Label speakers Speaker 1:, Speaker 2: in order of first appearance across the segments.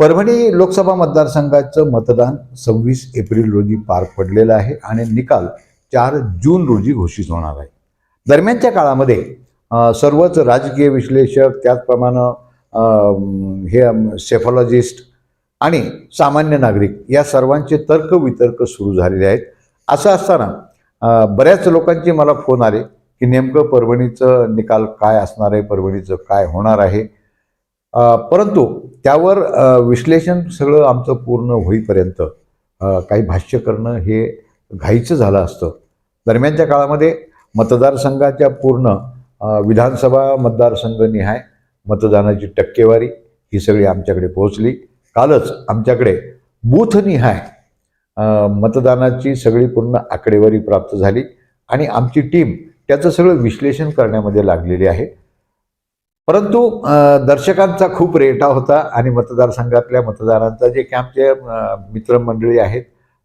Speaker 1: परभणी लोकसभा मतदारसंघाचं मतदान सव्वीस एप्रिल रोजी पार पडलेलं आहे आणि निकाल चार जून रोजी घोषित होणार आहे. दरम्यानच्या काळामध्ये सर्वच राजकीय विश्लेषक त्याचप्रमाणे हे सेफॉलॉजिस्ट आणि सामान्य नागरिक या सर्वांचे तर्क वितर्क सुरू झालेले आहेत. असं असताना बऱ्याच लोकांचे मला फोन आले की नेमकं परभणीचं निकाल काय असणार आहे परभणीचं काय होणार आहे? परंतु त्यावर विश्लेषण सगळं आमचं पूर्ण होईपर्यंत काही भाष्य करणं हे घाईचं झालं असतं. दरम्यानच्या काळामध्ये मतदारसंघाच्या पूर्ण विधानसभा विधानसभा मतदारसंघनिहाय मतदानाची टक्केवारी ही सगळी आमच्याकडे पोहोचली. कालच आमच्याकडे बूथनिहाय मतदानाची सगळी पूर्ण आकडेवारी प्राप्त झाली आणि आमची टीम त्याचं सगळं विश्लेषण करण्यामध्ये लागलेली आहे. परंतु दर्शकांचा खूप रेटा होता आणि मतदारसंघातल्या मतदारांचा जे कॅम्पचे मित्रमंडळी आहेत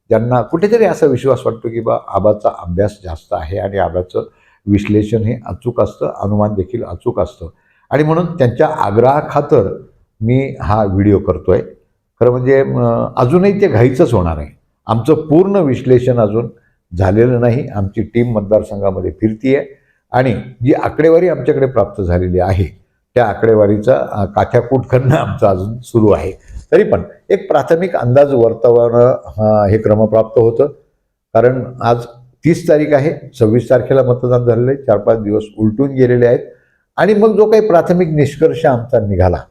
Speaker 1: ज्यांना कुठेतरी असा विश्वास वाटतो की बा आबाचा अभ्यास जास्त आहे आणि आबाचं विश्लेषण हे अचूक असतं अनुमान देखील अचूक असतं. आणि म्हणून त्यांच्या आग्रहाखातर मी हा व्हिडिओ करतो आहे खरं म्हणजे अजूनही ते घाईचंच होणार आहे. आमचं पूर्ण विश्लेषण अजून झालेलं नाही. आमची टीम मतदारसंघामध्ये फिरतीये आणि जी आकडेवारी आमच्याकडे प्राप्त झालेली आहे त्या आकडेवारीचा काठ्याकूट करणं आमचं अजून सुरू आहे. तरी पण एक प्राथमिक अंदाज वर्तवणं हे क्रमप्राप्त होतं. कारण आज तीस तारीख आहे सव्वीस तारखेला मतदान झालेलं आहे चार पाच दिवस उलटून गेलेले आहेत. आणि मग जो काही प्राथमिक निष्कर्ष आमचा निघाला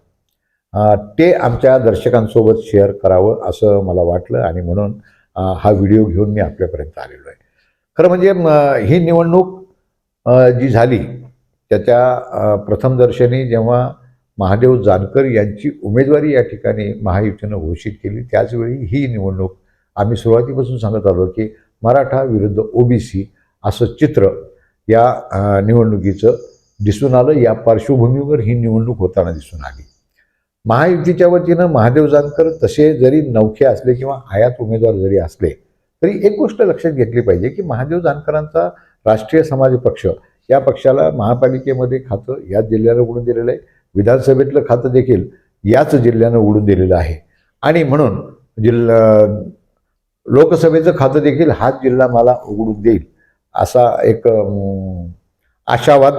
Speaker 1: ते आमच्या दर्शकांसोबत शेअर करावं असं मला वाटलं. आणि म्हणून हा व्हिडिओ घेऊन मी आपल्यापर्यंत आलेलो आहे. खरं म्हणजे ही निवडणूक जी झाली त्याच्या प्रथमदर्शनी जेव्हा महादेव जानकर यांची उमेदवारी या ठिकाणी महायुतीनं घोषित केली त्याचवेळी ही निवडणूक आम्ही सुरुवातीपासून सांगत आलो की मराठा विरुद्ध ओबीसी असं चित्र या निवडणुकीचं दिसून आलं. या पार्श्वभूमीवर ही निवडणूक होताना दिसून आली. महायुतीच्या वतीनं महादेव जानकर तसे जरी नौखे असले किंवा आयात उमेदवार जरी असले तरी एक गोष्ट लक्षात घेतली पाहिजे की महादेव जानकरांचा राष्ट्रीय समाज पक्ष या पक्षाला महापालिकेमध्ये खातं याच जिल्ह्यानं उघडून दिलेलं आहे. विधानसभेतलं खातं देखील याच जिल्ह्यानं उघडून दिलेलं आहे. आणि म्हणून जिल्हा लोकसभेचं खातं देखील हाच जिल्हा मला उघडून देईल असा एक आशावाद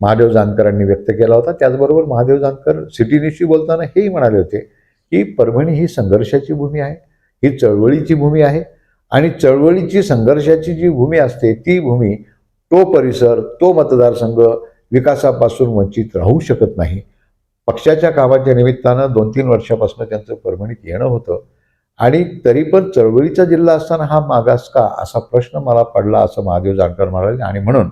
Speaker 1: महादेव जानकरांनी व्यक्त केला होता. त्याचबरोबर महादेव जानकर सिटी न्यूजशी बोलताना हेही म्हणाले होते की परभणी ही संघर्षाची भूमी आहे ही चळवळीची भूमी आहे आणि चळवळीची संघर्षाची जी भूमी असते ती भूमी तो परिसर तो मतदारसंघ विकासापासून वंचित राहू शकत नाही. पक्षाच्या कामाच्या निमित्तानं दोन तीन वर्षापासून त्यांचं परभणीत येणं होतं. आणि तरी पण चळवळीचा जिल्हा असताना हा मागास का असा प्रश्न मला पडला असं महादेव जानकर म्हणाले. आणि म्हणून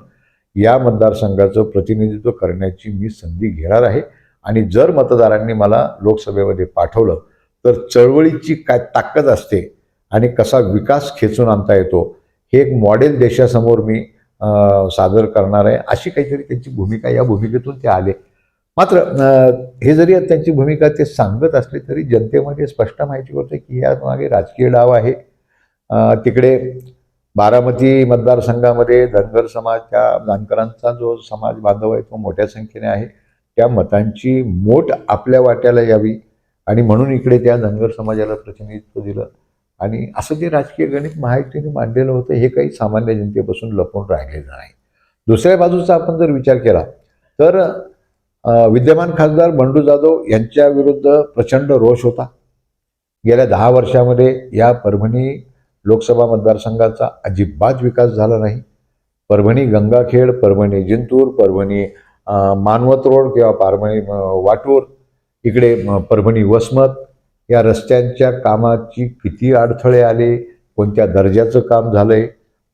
Speaker 1: या मतदारसंघाचं प्रतिनिधित्व करण्याची मी संधी घेणार आहे. आणि जर मतदारांनी मला लोकसभेमध्ये पाठवलं तर चळवळीची काय ताकद असते आणि कसा विकास खेचून आणता येतो हे एक मॉडेल देशासमोर मी सादर करणार आहे अशी काहीतरी त्यांची भूमिका या भूमिकेतून ते आले. मात्र हे जरी त्यांची भूमिका ते सांगत असले तरी जनतेमध्ये स्पष्ट माहिती होते की या मागे राजकीय डाव आहे. तिकडे बारामती मतदारसंघामध्ये धनगर समाज त्या जानकरांचा जो समाज बांधव आहे तो मोठ्या संख्येने आहे. त्या मतांची मोठ आपल्या वाट्याला यावी आणि म्हणून इकडे त्या धनगर समाजाला प्रतिनिधित्व दिलं. आणि असं जे राजकीय गणित महायुतीने मांडलेलं होतं हे काही सामान्य जनतेपासून लपून राहिलेलं नाही. दुसऱ्या बाजूचा आपण जर विचार केला तर विद्यमान खासदार बंडू जाधव यांच्या विरुद्ध प्रचंड रोष होता. गेल्या दहा वर्षामध्ये या परभणी लोकसभा मतदारसंघाचा अजिबात विकास झाला नाही. परभणी गंगाखेड परभणी जिंतूर परभणी मानवत रोड किंवा परभणी वाटूर इकडे परभणी वसमत या रस्त्यांच्या कामाची किती अडथळे आले कोणत्या दर्जाचं काम झालंय?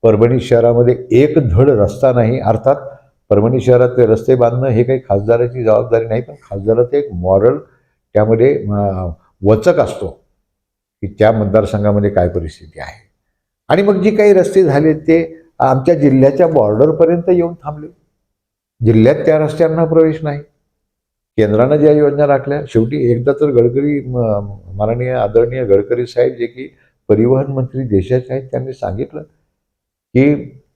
Speaker 1: परभणी शहरामध्ये एक धड रस्ता नाही अर्थात परभणी शहरातले रस्ते बांधणं हे काही खासदाराची जबाबदारी नाही पण खासदाराचं एक मॉरल त्यामध्ये वचक असतो की त्या मतदारसंघामध्ये काय परिस्थिती आहे. आणि मग जी काही रस्ते झाले ते आमच्या जिल्ह्याच्या बॉर्डरपर्यंत येऊन थांबले. जिल्ह्यात त्या रस्त्यांना प्रवेश नाही. केंद्रानं ज्या योजना राखल्या शेवटी एकदा तर गडकरी माननीय आदरणीय गडकरी साहेब जे की परिवहन मंत्री देशाचे आहेत त्यांनी सांगितलं की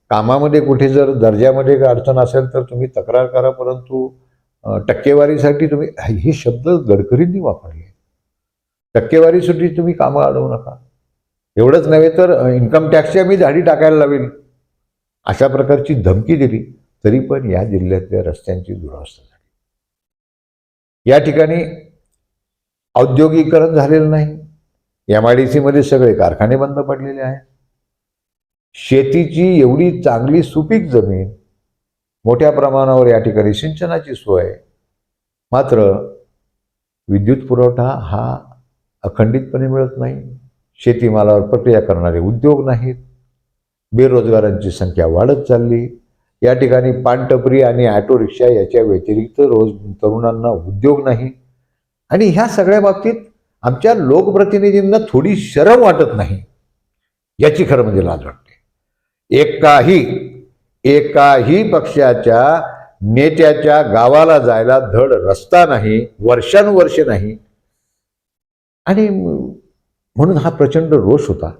Speaker 1: कामामध्ये कुठे जर दर्जामध्ये अडचण असेल तर तुम्ही तक्रार करा परंतु टक्केवारीसाठी तुम्ही हे शब्द गडकरींनी वापरले टक्केवारीसाठी तुम्ही कामं अडवू नका. एवढंच नव्हे तर इन्कम टॅक्सची आम्ही झाडी टाकायला लावेल अशा प्रकारची धमकी दिली तरी पण या जिल्ह्यातल्या रस्त्यांची दुरावस्था झाली. या ठिकाणी औद्योगिकरण झालेलं नाही. एम आय डी सीमध्ये सगळे कारखाने बंद पडलेले आहेत. शेतीची एवढी चांगली सुपीक जमीन मोठ्या प्रमाणावर या ठिकाणी सिंचनाची सोय मात्र विद्युत पुरवठा हा अखंडितपणे मिळत नाही. शेतीमालावर प्रक्रिया करणारे उद्योग नाहीत. बेरोजगारांची संख्या वाढत चालली. या ठिकाणी पानटपरी आणि ऑटो रिक्षा याच्या व्यतिरिक्त रोज तरुणांना उद्योग नाही. आणि ह्या सगळ्या बाबतीत आमच्या लोकप्रतिनिधींना थोडी शरम वाटत नाही. याची खरं म्हणजे लाज वाटते. एकाही एकाही पक्षाच्या नेत्याच्या गावाला जायला धड रस्ता नाही वर्षानुवर्षे नाही. आणि म्हणून हा प्रचंड रोष होता.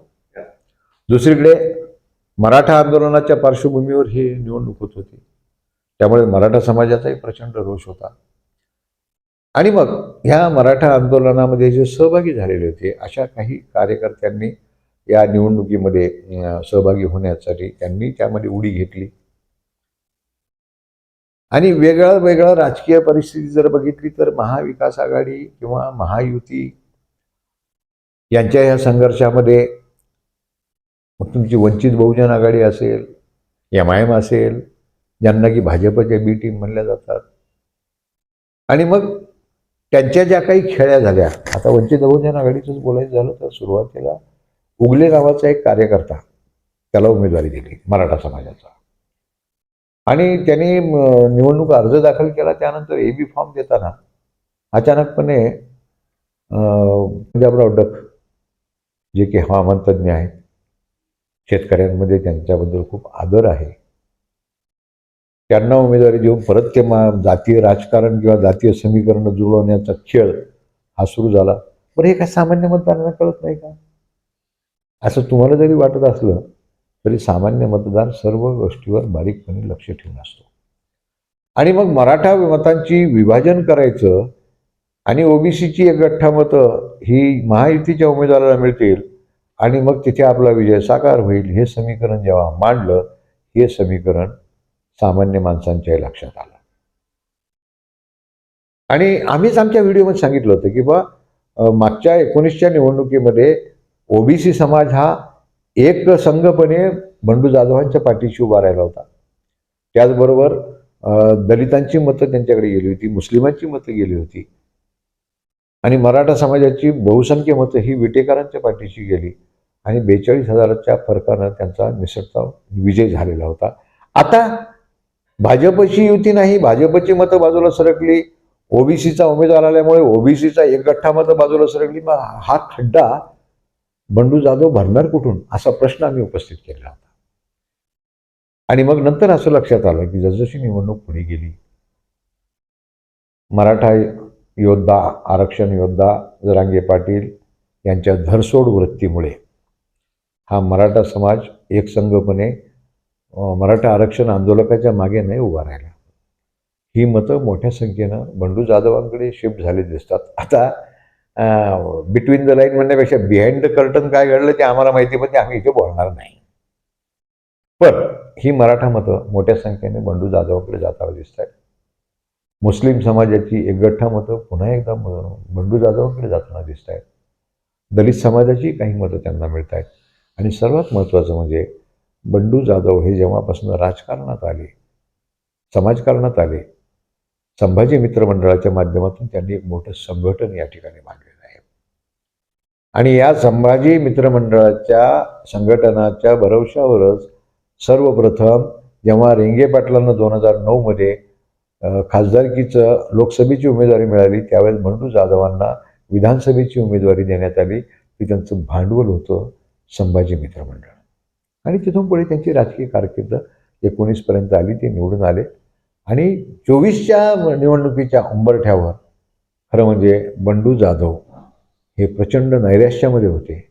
Speaker 1: दुसरीकडे मराठा आंदोलनाच्या पार्श्वभूमीवर ही निवडणूक होत होती. त्यामुळे मराठा समाजाचाही प्रचंड रोष होता. आणि मग ह्या मराठा आंदोलनामध्ये जे सहभागी झालेले होते अशा काही कार्यकर्त्यांनी या निवडणुकीमध्ये सहभागी होण्यासाठी त्यांनी त्यामध्ये उडी घेतली. आणि वेगळं वेगळं राजकीय परिस्थिती जर बघितली तर महाविकास आघाडी किंवा महायुती यांच्या या संघर्षामध्ये मग तुमची वंचित बहुजन आघाडी असेल एम आय एम असेल ज्यांना की भाजपच्या बी टीम म्हणल्या जातात. आणि मग त्यांच्या ज्या काही खेळ्या झाल्या आता वंचित बहुजन आघाडीचंच बोलायचं झालं तर सुरुवातीला उगले नावाचा एक कार्यकर्ता त्याला उमेदवारी दिली मराठा समाजाचा. आणि त्यांनी निवडणूक अर्ज दाखल केला त्यानंतर ए बी फॉर्म देताना अचानकपणे पंजाबराव डक जे की हवामान तज्ज्ञ आहेत शेतकऱ्यांमध्ये त्यांच्याबद्दल खूप आदर आहे. त्यांना उमेदवारी देऊन परत ते मा जातीय राजकारण किंवा जातीय समीकरण जुळवण्याचा खेळ हा सुरू झाला. बरं हे काय सामान्य मतदारांना कळत नाही का? असं तुम्हाला जरी वाटत असलं तरी सामान्य मतदार सर्व गोष्टीवर बारीकपणे लक्ष ठेवून असतो. आणि मग मराठा मतांची विभाजन करायचं आणि ओबीसीची एक गठ्ठा मतं ही महायुतीच्या उमेदवाराला मिळतील आणि मग तिथे आपला विजय साकार होईल हे समीकरण जेव्हा मांडलं हे समीकरण सामान्य माणसांच्याही लक्षात आलं. आणि आम्हीच आमच्या व्हिडिओमध्ये सांगितलं होतं की बा मागच्या एकोणीसच्या निवडणुकीमध्ये ओबीसी समाज हा एक संघपणे बंडू जाधवांच्या पाठीशी उभा राहिला होता. त्याचबरोबर दलितांची मतं त्यांच्याकडे गेली होती मुस्लिमांची मतं गेली होती. आणि मराठा समाजाची बहुसंख्य मतं ही विटेकरांच्या पाठीशी गेली. आणि बेचाळीस हजाराच्या फरकानं त्यांचा निसटता विजय झालेला होता. आता भाजपची युती नाही भाजपची मतं बाजूला सरकली ओबीसीचा उमेदवार आल्यामुळे ओबीसीचा एक गठ्ठा मतं बाजूला सरकली मग हा खड्डा बंडू जाधव भरणार कुठून? असा प्रश्न आम्ही उपस्थित केला होता. आणि मग नंतर असं लक्षात आलं की जसजशी निवडणूक पुढे गेली मराठा योद्धा आरक्षण योद्धा जरांगे पाटील यांच्या धरसोड वृत्तीमुळे हा मराठा समाज एकसंघपणे मराठा आरक्षण आंदोलकाच्या मागे नाही उभा राहिला. ही मतं मोठ्या संख्येनं बंडू जाधवांकडे शिफ्ट झाले दिसतात. आता बिटवीन द लाईन म्हणण्यापेक्षा बिहाइंड द कर्टन काय घडलं ते आम्हाला माहिती पण ते आम्ही इथे बोलणार नाही. पण ही मराठा मतं मोठ्या संख्येने बंडू जाधवांकडे जाताना दिसत आहेत मुस्लिम समाजाची एक गठ्ठा मतं पुन्हा एकदा बंडू जाधवांकडे जाताना दिसत आहेत दलित समाजाची काही मतं त्यांना मिळत आहेत आणि सर्वात महत्त्वाचं म्हणजे बंडू जाधव हे जेव्हापासून राजकारणात आले समाजकारणात आले संभाजी मित्रमंडळाच्या माध्यमातून त्यांनी एक मोठं संघटन या ठिकाणी मांडलेलं आहे. आणि या संभाजी मित्रमंडळाच्या संघटनाच्या भरवशावरच सर्वप्रथम जेव्हा रेंगे पाटलांना दोन हजार नऊमध्ये खासदारकीचं लोकसभेची उमेदवारी मिळाली त्यावेळेस बंडू जाधवांना विधानसभेची उमेदवारी देण्यात आली की त्यांचं भांडवल होतं. संभाजी मित्रमंडळ आणि तिथून पुढे त्यांची राजकीय कारकीर्द एकोणीसपर्यंत आली ते निवडून आले. आणि चोवीसच्या निवडणुकीच्या उंबरठ्यावर खरं म्हणजे बंडू जाधव हे प्रचंड नैराश्यामध्ये होते.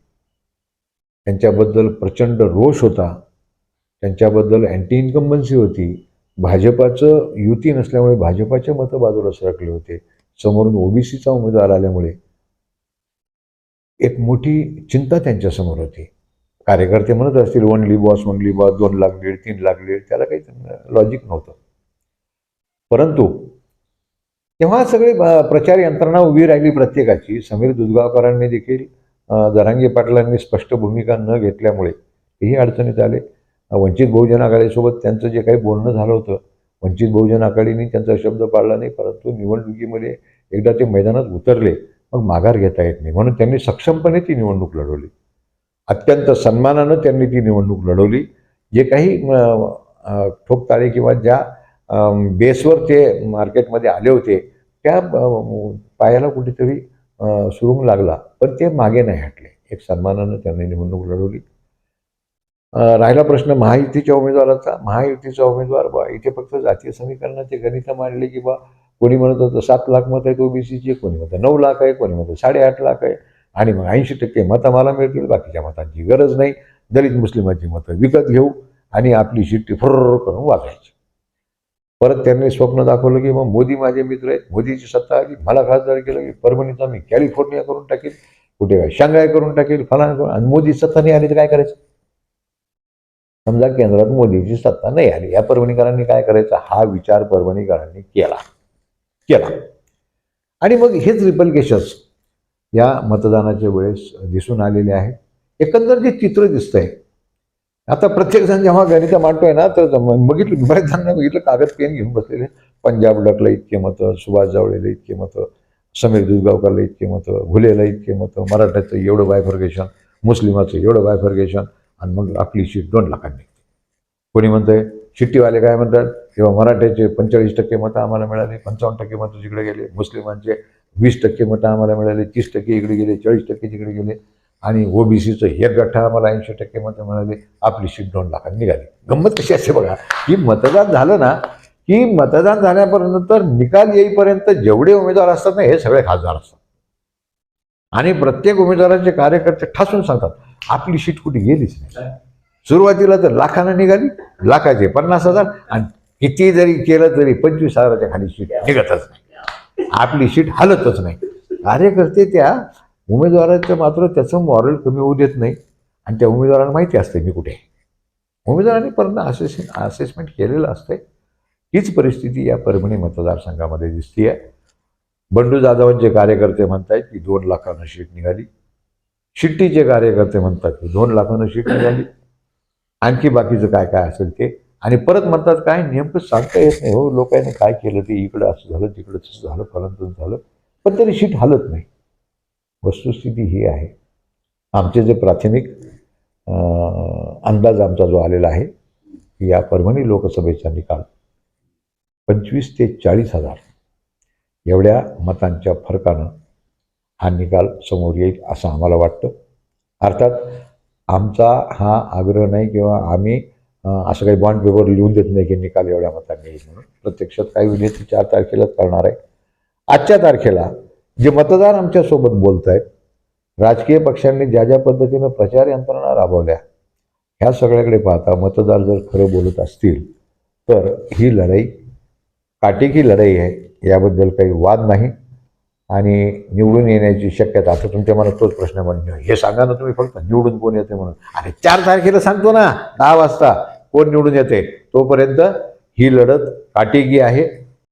Speaker 1: त्यांच्याबद्दल प्रचंड रोष होता. त्यांच्याबद्दल अँटी इन्कम्बन्सी होती. भाजपाचं युती नसल्यामुळे भाजपाचे मतं बाजूला सरकले होते. समोरून ओबीसीचा उमेदवार आल्यामुळे एक मोठी चिंता त्यांच्यासमोर होती. कार्यकर्ते म्हणत असतील वन बॉस वन बॉस दोन लाख दीड तीन लाख दीड त्याला काही लॉजिक नव्हतं. परंतु तेव्हा सगळी प्रचार यंत्रणा उभी राहिली प्रत्येकाची. समीर दुधगावकरांनी देखील अ, जरांगे पाटलांनी स्पष्ट भूमिका न घेतल्यामुळे तेही अडचणीत आले. वंचित बहुजन आघाडीसोबत त्यांचं जे काही बोलणं झालं होतं वंचित बहुजन आघाडीने त्यांचा शब्द पाळला नाही परंतु निवडणुकीमध्ये एकदा ते मैदानात उतरले. मग माघार घेता येत नाही. म्हणून त्यांनी सक्षमपणे ती निवडणूक लढवली. अत्यंत सन्मानानं त्यांनी ती निवडणूक लढवली. जे काही ठोकताळे किंवा ज्या बेसवर ते मार्केटमध्ये आले होते त्या पायाला कुठेतरी सुरुंग लागला. पण ते मागे नाही हटले. एक सन्मानानं त्यांनी निवडणूक लढवली. राहिला प्रश्न महायुतीच्या उमेदवाराचा. महायुतीचा उमेदवार बा इथे फक्त जातीय समीकरणाचे गणित मांडले की बा कोणी म्हणत होतं सात लाख मत आहेत ओबीसीची कोणी म्हणतं नऊ लाख आहे कोणी म्हणतं साडेआठ लाख आहे. आणि मग ऐंशी टक्के मतं मला मिळतील बाकीच्या मतांची गरज नाही. दलित मुस्लिमांची मतं विकत घेऊ आणि आपली शिट्टी फर्र करून वागायची परत त्यांनी स्वप्न दाखवलं की मग मोदी माझे मित्र आहेत मोदीची सत्ता आली मला खासदार केलं की परभणीचा मी कॅलिफोर्निया करून टाकेल कुठे काय शांघाय करून टाकेल फलाना करून आणि मोदी सत्ता नाही आली तर काय करायचं? समजा केंद्रात मोदीची सत्ता नाही आली या परभणीकरांनी काय करायचं? हा विचार परभणीकरांनी केला. केला. आणि मग हेच रिपल्केशन्स या मतदानाच्या वेळेस दिसून आलेले आहेत एकंदर जे चित्र दिसतंय आता प्रत्येकजण जेव्हा गणित मांडतोय ना तर बघितलं बऱ्याच जणांना बघितलं कागद पेन घेऊन बसलेले. पंजाब डकला इतके मतं सुभाष जावळेला इतके मतं समीर दुधगावकरला इतके मतं घुलेला इतके मतं मराठ्याचं एवढं बायफर्गेशन मुस्लिमाचं एवढं बायफर्गेशन आणि मग आपली शीट दोन लाखांनी कोणी म्हणतंय? शिट्टीवाले काय म्हणतात? किंवा मराठ्याचे पंचेचाळीस टक्के मतं आम्हाला मिळाले पंचावन्न टक्के मतं जिकडे गेले मुस्लिमांचे वीस टक्के मतं आम्हाला मिळाले तीस टक्के इकडे गेले चाळीस टक्के तिकडे गेले आणि ओबीसीचं हे गठ्ठा आम्हाला ऐंशी टक्के मतं मिळाली आपली सीट दोन लाखांनी निघाली. गंमत कशी असते बघा की मतदान झालं ना की मतदान झाल्यापर्यंत तर निकाल येईपर्यंत जेवढे उमेदवार असतात ना हे सगळे खासदार असतात. आणि प्रत्येक उमेदवारांचे कार्यकर्ते ठासून सांगतात आपली सीट कुठे गेलीच नाही. सुरुवातीला तर लाखानं निघाली लाखाचे पन्नास हजार आणि किती जरी केलं तरी पंचवीस हजाराच्या खाली सीट निघतच नाही. आपली सीट हलतच नाही. कार्यकर्ते त्या उमेदवाराचं मात्र त्याचं मॉरल कमी होऊ देत नाही. आणि त्या उमेदवाराला माहिती असते मी कुठे उमेदवारांनी पण असेस असेसमेंट केलेलं असते हीच परिस्थिती या परभणी मतदारसंघामध्ये दिसतीये. बंडू जाधवांचे कार्यकर्ते म्हणतायत की दोन लाखानं सीट निघाली. शिट्टीचे कार्यकर्ते म्हणतात की दोन लाखानं सीट निघाली. आणखी बाकीचं काय काय असेल ते. आणि परत म्हणतात काय नेमकं सांगता येत नाही. हो लोकांनी काय केलं ते इकडं असं झालं तिकडं तसं झालं फलन झालं. पण तरी शीट हलत नाही. वस्तुस्थिती ही आहे. आमचे जे प्राथमिक अंदाज आमचा जो आलेला आहे की या परभणी लोकसभेचा निकाल पंचवीस ते चाळीस हजार एवढ्या मतांच्या फरकानं हा निकाल समोर येईल असं आम्हाला वाटतं. अर्थात आमचा हा आग्रह नाही किंवा आम्ही असं काही बॉन्ड पेपर लिहून देत नाही की निकाल एवढ्या मतांनी येईल म्हणून. प्रत्यक्षात काही विनंती चार तारखेलाच करणार आहे. आजच्या तारखेला जे मतदार आमच्यासोबत बोलत आहेत राजकीय पक्षांनी ज्या ज्या पद्धतीनं प्रचार यंत्रणा राबवल्या ह्या सगळ्याकडे पाहता मतदार जर खरं बोलत असतील तर ही लढाई काटेकी लढाई आहे. याबद्दल काही वाद नाही. आणि निवडून येण्याची शक्यता आता तुमच्या मनात तोच प्रश्न म्हणजे हे सांगा ना तुम्ही फक्त निवडून कोण येते म्हणून? अरे चार तारखेला सांगतो ना दहा वाजता कोण निवडून येते? तोपर्यंत ही लढत काटेगी आहे.